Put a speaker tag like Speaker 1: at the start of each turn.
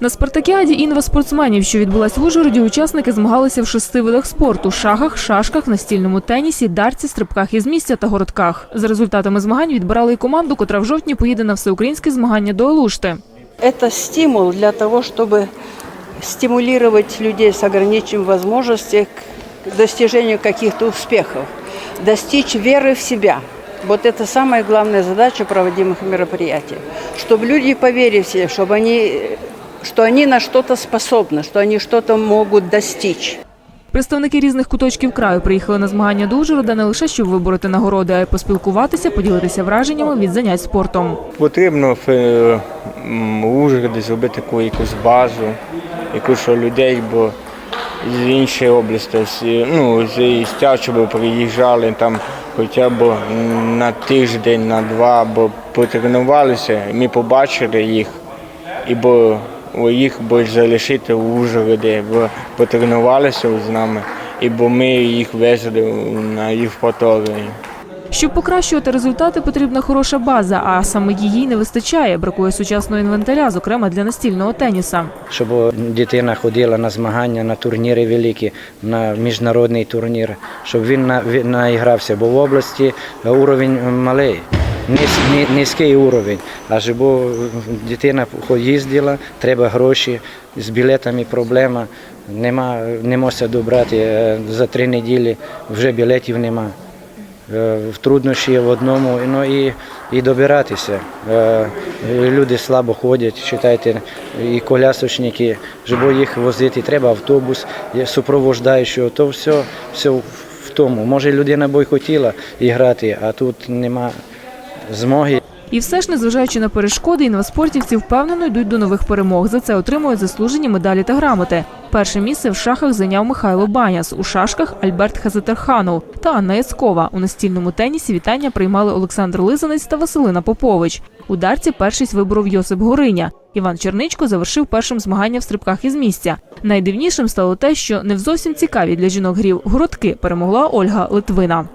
Speaker 1: На спартакіаді інва спортсменів, що відбулась в Ужгороді, учасники змагалися в шести видах спорту: шахах, шашках, настільному тенісі, дарці, стрибках із місця та городках. За результатами змагань відбирали і команду, котра в жовтні поїде на всеукраїнське змагання до Алушти.
Speaker 2: Это стимул для того, чтобы стимулировать людей с ограниченными возможностями к достижению каких-то успехов, достичь веры в себя. Вот это самая главная задача проводимых мероприятий. Чтобы люди поверили в себя, чтобы они, что они на что-то способны, что они что-то могут достичь.
Speaker 1: Представники різних куточків краю приїхали на змагання до Ужгорода не лише щоб вибороти нагороди, а й поспілкуватися, поділитися враженнями від занять спортом.
Speaker 3: Потрібно в Ужгороді зробити таку якусь базу, якусь що людей, бо з іншої області, ну, з міста, щоб приїжджали там хоча б на тиждень, на два, бо потренувалися, ми побачили їх, і бо їх більш залишити в Ужгороді, бо потренувалися з нами, і бо ми їх везли на Євпаторію.
Speaker 1: Щоб покращувати результати, потрібна хороша база, а саме її не вистачає. Бракує сучасного інвентаря, зокрема для настільного теніса.
Speaker 4: щоб дитина ходила на змагання, на турніри великі, на міжнародний турнір, щоб він на- він наігрався, бо в області уровень малий. Низький уровень, а щоб дитина їздила, треба гроші, з білетами проблема, нема, не можна добрати е, за три неділі, вже білетів нема. Е, труднощі в одному ну, і, і добиратися. Е, Люди слабо ходять, читайте, і колясочники, щоб їх возити, треба автобус, є супроводжаючого, то все, все в тому. Може людина б й хотіла і грати, а тут нема змоги.
Speaker 1: І все ж, незважаючи на перешкоди, інваспортівці впевнено йдуть до нових перемог. За це отримують заслужені медалі та грамоти. Перше місце в шахах зайняв Михайло Баняс, у шашках Альберт Хазатерханов та Анна Яцкова. У настільному тенісі вітання приймали Олександр Лизанець та Василина Попович. У дарці першість виборов Йосип Гориня. Іван Черничко завершив першим змагання в стрибках із місця. Найдивнішим стало те, що не зовсім цікаві для жінок грів городки перемогла Ольга Литвина.